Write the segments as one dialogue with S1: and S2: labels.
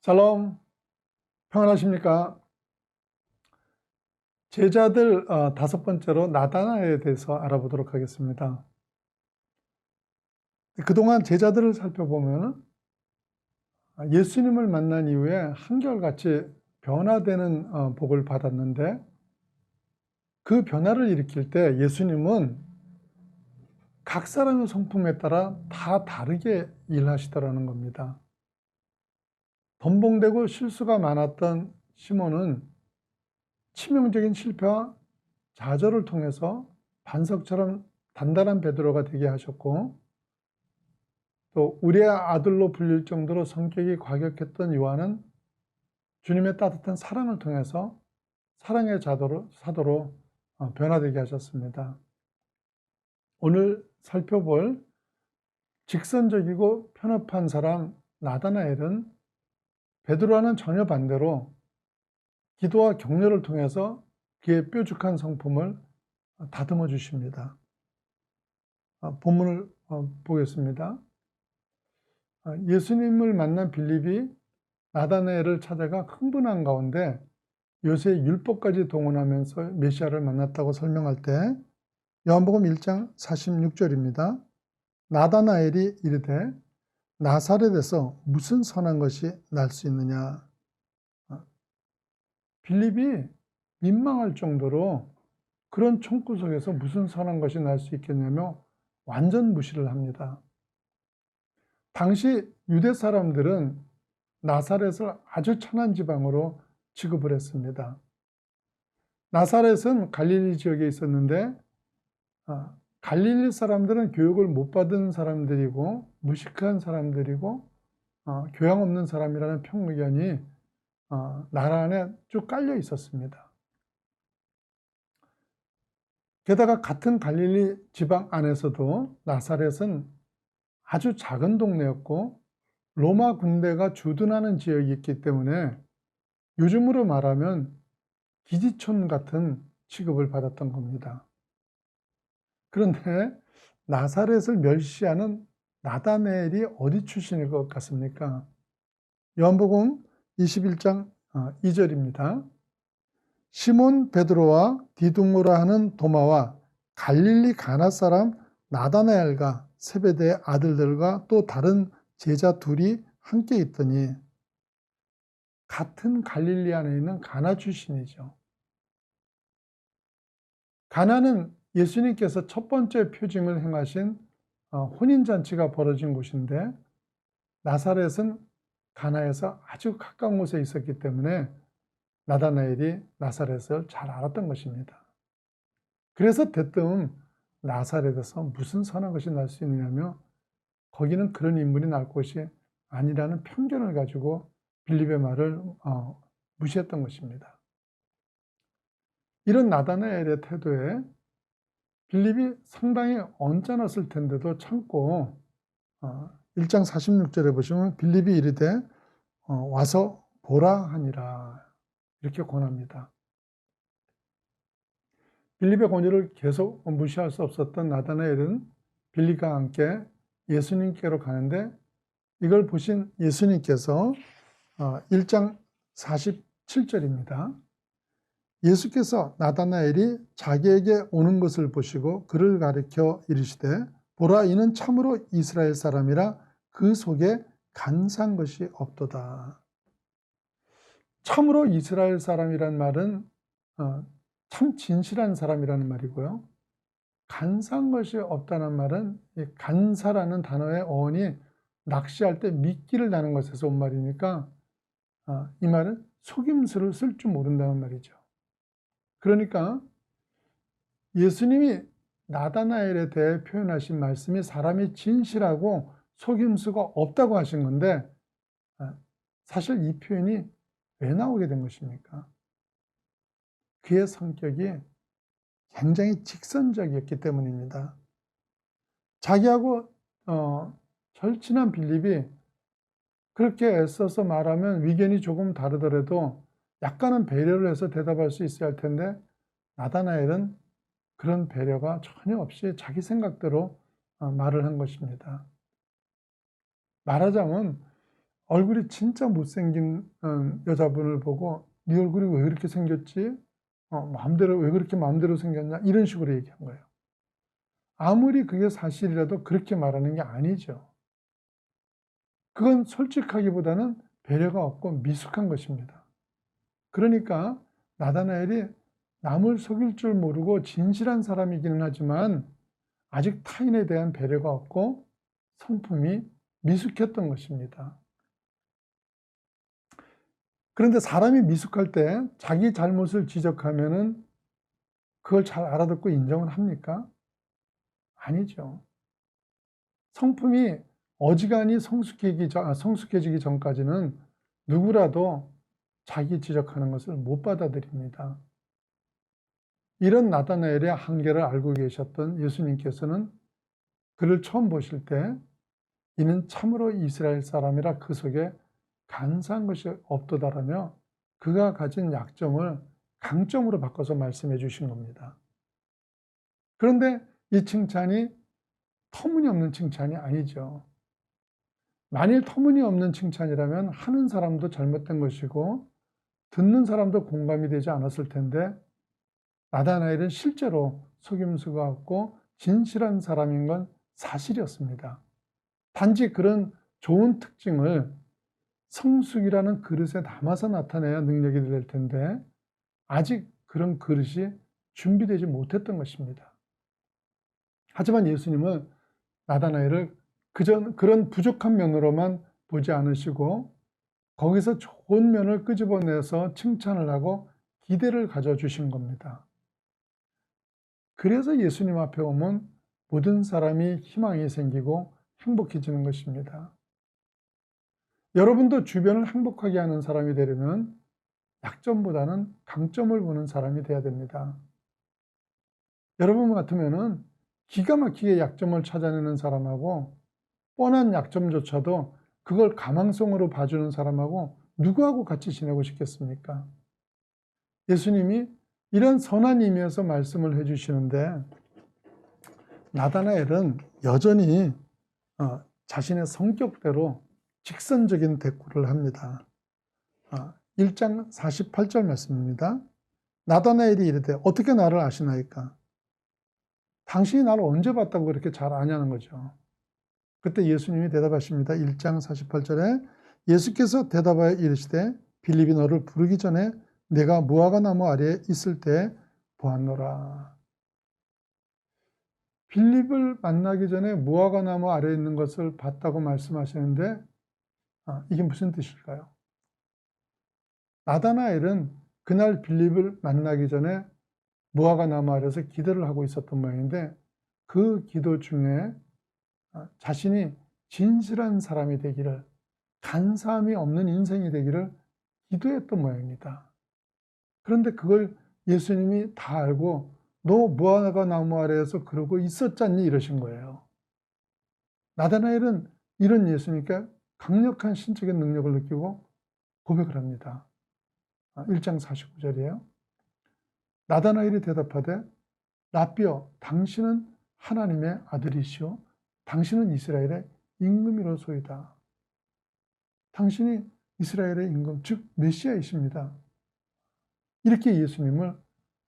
S1: 샬롬 평안하십니까? 제자들 어, 다섯 번째로 나다나에 대해서 알아보도록 하겠습니다. 그동안 제자들을 살펴보면 예수님을 만난 이후에 한결같이 변화되는 어, 복을 받았는데 그 변화를 일으킬 때 예수님은 각 사람의 성품에 따라 다 다르게 일하시더라는 겁니다. 덤벙대고 실수가 많았던 시몬은 치명적인 실패와 좌절을 통해서 반석처럼 단단한 베드로가 되게 하셨고 또 우리의 아들로 불릴 정도로 성격이 과격했던 요한은 주님의 따뜻한 사랑을 통해서 사랑의 자도로, 사도로 어, 변화되게 하셨습니다. 오늘 살펴볼 직선적이고 편협한 사람 나다나엘은 베드로와는 전혀 반대로 기도와 격려를 통해서 그의 뾰족한 성품을 다듬어 주십니다. 아, 본문을 어, 보겠습니다. 아, 예수님을 만난 빌립이 나다나엘을 찾아가 흥분한 가운데 요새 율법까지 동원하면서 메시아를 만났다고 설명할 때 요한복음 1장 46절입니다. 나다나엘이 이르되 나사렛에서 무슨 선한 것이 날 수 있느냐? 어? 빌립이 민망할 정도로 그런 총구석에서 무슨 선한 것이 날 수 있겠냐며 완전 무시를 합니다. 당시 유대 사람들은 나사렛을 아주 천한 지방으로 취급을 했습니다. 나사렛은 갈릴리 지역에 있었는데 어, 갈릴리 사람들은 교육을 못 받은 사람들이고 무식한 사람들이고 어, 교양 없는 사람이라는 평의견이 어, 나라 안에 쭉 깔려 있었습니다. 게다가 같은 갈릴리 지방 안에서도 나사렛은 아주 작은 동네였고 로마 군대가 주둔하는 지역이 있기 때문에 요즘으로 말하면 기지촌 같은 취급을 받았던 겁니다. 그런데 나사렛을 멸시하는 나다넬이 어디 출신일 것 같습니까? 요한복음 21장 2절입니다. 어, 시몬 베드로와 디두모라 하는 도마와 갈릴리 가나 사람 나다나엘과 세베대의 아들들과 또 다른 제자 둘이 함께 있더니 같은 갈릴리 안에 있는 가나 출신이죠. 가나는 예수님께서 첫 번째 표징을 행하신 어, 혼인잔치가 벌어진 곳인데 나사렛은 가나에서 아주 가까운 곳에 있었기 때문에 나다나엘이 나사렛을 잘 알았던 것입니다. 그래서 대뜸 나사렛에서 무슨 선한 것이 날 수 있느냐며 거기는 그런 인물이 날 곳이 아니라는 편견을 가지고 빌립의 말을 어, 무시했던 것입니다. 이런 나다나엘의 태도에 빌립이 상당히 언짢았을 텐데도 참고 1장 어, 46절에 보시면 빌립이 이르되 어, 와서 보라 하니라 이렇게 권합니다. 빌립의 권유를 계속 무시할 수 없었던 나다나엘은 빌립과 함께 예수님께로 가는데 이걸 보신 예수님께서 1장 어, 47절입니다. 예수께서 나다나엘이 자기에게 오는 것을 보시고 그를 가리켜 이르시되 보라 이는 참으로 이스라엘 사람이라 그 속에 간사한 것이 없도다. 참으로 이스라엘 사람이란 말은 어, 참 진실한 사람이라는 말이고요. 간사한 것이 없다는 말은 간사라는 단어의 어원이 낚시할 때 미끼를 나는 것에서 온 말이니까 어, 이 말은 속임수를 쓸 줄 모른다는 말이죠. 그러니까 예수님이 나다나엘에 대해 표현하신 말씀이 사람이 진실하고 속임수가 없다고 하신 건데 아, 사실 이 표현이 왜 나오게 된 것입니까? 그의 성격이 굉장히 직선적이었기 때문입니다. 자기하고 어, 절친한 빌립이 그렇게 애써서 말하면 위견이 조금 다르더라도 약간은 배려를 해서 대답할 수 있어야 할 텐데 나다나엘은 그런 배려가 전혀 없이 자기 생각대로 어, 말을 한 것입니다. 말하자면 얼굴이 진짜 못생긴 음, 여자분을 보고 네 얼굴이 왜 그렇게 생겼지? 어, 마음대로 왜 그렇게 마음대로 생겼냐? 이런 식으로 얘기한 거예요. 아무리 그게 사실이라도 그렇게 말하는 게 아니죠. 그건 솔직하기보다는 배려가 없고 미숙한 것입니다. 그러니까 나다나엘이 남을 속일 줄 모르고 진실한 사람이기는 하지만 아직 타인에 대한 배려가 없고 성품이 미숙했던 것입니다. 그런데 사람이 미숙할 때 자기 잘못을 지적하면은 그걸 잘 알아듣고 인정을 합니까? 아니죠. 성품이 어지간히 성숙해지기, 전, 아, 성숙해지기 전까지는 누구라도 자기 지적하는 것을 못 받아들입니다. 이런 나다나엘의 한계를 알고 계셨던 예수님께서는 그를 처음 보실 때 이는 참으로 이스라엘 사람이라 그 속에 간사한 것이 없도다라며 그가 가진 약점을 강점으로 바꿔서 말씀해 주신 겁니다. 그런데 이 칭찬이 터무니없는 칭찬이 아니죠. 만일 터무니없는 칭찬이라면 하는 사람도 잘못된 것이고 듣는 사람도 공감이 되지 않았을 텐데 나다나엘은 실제로 속임수가 없고 진실한 사람인 건 사실이었습니다. 단지 그런 좋은 특징을 성숙이라는 그릇에 담아서 나타내야 능력이 될 텐데 아직 그런 그릇이 준비되지 못했던 것입니다. 하지만 예수님은 나다나엘을 그전 그런 부족한 면으로만 보지 않으시고 거기서 좋은 면을 끄집어내서 칭찬을 하고 기대를 가져주신 겁니다. 그래서 예수님 앞에 오면 모든 사람이 희망이 생기고 행복해지는 것입니다. 여러분도 주변을 행복하게 하는 사람이 되려면 약점보다는 강점을 보는 사람이 되어야 됩니다. 여러분 같으면은 기가 막히게 약점을 찾아내는 사람하고 뻔한 약점조차도 그걸 가망성으로 봐주는 사람하고 누구하고 같이 지내고 싶겠습니까? 예수님이 이런 선한 의미에서 말씀을 해주시는데 나다나엘은 여전히 어, 자신의 성격대로 직선적인 대꾸를 합니다. 1장 어, 48절 말씀입니다. 나다나엘이 이르되 어떻게 나를 아시나이까? 당신이 나를 언제 봤다고 그렇게 잘 아냐는 거죠. 그때 예수님이 대답하십니다. 1장 48절에 예수께서 대답하여 이르시되 빌립이 너를 부르기 전에 내가 무화과 나무 아래에 있을 때 보았노라. 빌립을 만나기 전에 무화과 나무 아래에 있는 것을 봤다고 말씀하시는데 아, 이게 무슨 뜻일까요? 나다나엘은 그날 빌립을 만나기 전에 무화과 나무 아래서 기도를 하고 있었던 모양인데 그 기도 중에 아, 자신이 진실한 사람이 되기를 간사함이 없는 인생이 되기를 기도했던 모양입니다. 그런데 그걸 예수님이 다 알고 너 무화과 나무 아래에서 그러고 있었잖니 이러신 거예요. 나다나엘은 이런 예수님께 강력한 신적인 능력을 느끼고 고백을 합니다. 1장 아, 49절이에요. 나다나엘이 대답하되 라비어 당신은 하나님의 아들이시오 당신은 이스라엘의 임금이로소이다. 당신이 이스라엘의 임금, 즉 메시아이십니다. 이렇게 예수님을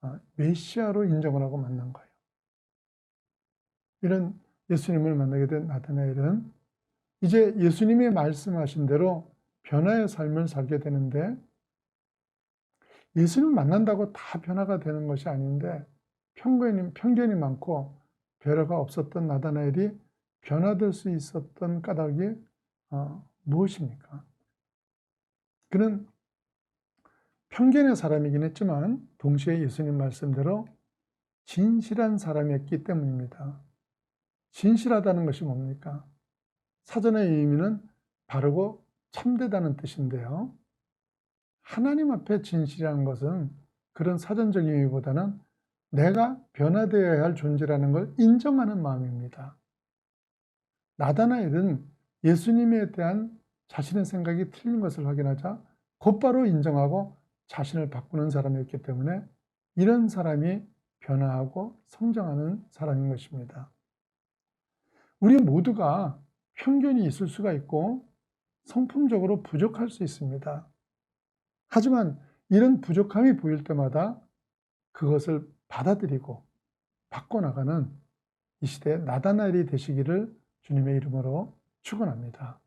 S1: 아, 메시아로 인정을 하고 만난 거예요. 이런 예수님을 만나게 된 나타나엘은 이제 예수님이 말씀하신 대로 변화의 삶을 살게 되는데 예수님 만난다고 다 변화가 되는 것이 아닌데 편견이, 편견이 많고 배려가 없었던 나다나엘이 변화될 수 있었던 까닭이 어, 무엇입니까? 그는 편견의 사람이긴 했지만 동시에 예수님 말씀대로 진실한 사람이었기 때문입니다. 진실하다는 것이 뭡니까? 사전의 의미는 바르고 참되다는 뜻인데요. 하나님 앞에 진실이라는 것은 그런 사전적 의미보다는 내가 변화되어야 할 존재라는 걸 인정하는 마음입니다. 나다나엘은 예수님에 대한 자신의 생각이 틀린 것을 확인하자 곧바로 인정하고 자신을 바꾸는 사람이었기 때문에 이런 사람이 변화하고 성장하는 사람인 것입니다. 우리 모두가 편견이 있을 수가 있고 성품적으로 부족할 수 있습니다. 하지만 이런 부족함이 보일 때마다 그것을 받아들이고 바꿔나가는 이 시대의 나다나엘이 되시기를 주님의 이름으로 축원합니다.